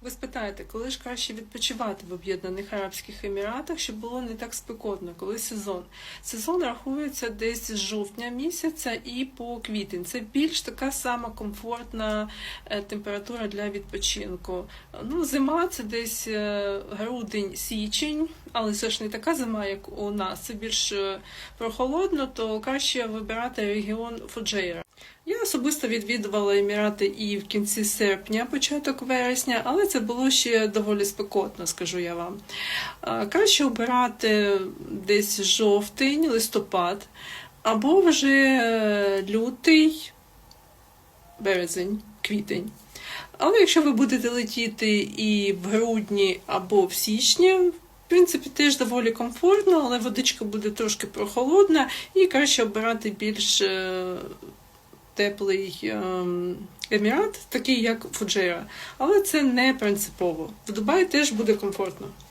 Ви спитаєте, коли ж краще відпочивати в Об'єднаних Арабських Еміратах, щоб було не так спекотно, коли сезон? Сезон рахується десь з жовтня місяця і по квітень. Це більш така сама комфортна е, температура для відпочинку. Ну, зима це десь е, грудень, січень, але це ж не така зима, як у нас. Це більш е, прохолодно, то краще вибирати регіон Фуджейра. Особисто відвідувала Емірати і в кінці серпня, початок вересня, але це було ще доволі спекотно, скажу я вам. Краще обирати десь жовтень, листопад, або вже е, лютий, березень, квітень. Але якщо ви будете летіти і в грудні або в січні, в принципі, теж доволі комфортно, але водичка буде трошки прохолодна і краще обирати більш е, теплий ем, емірат, такий як Фуджейра. Але це не принципово. В Дубаї теж буде комфортно.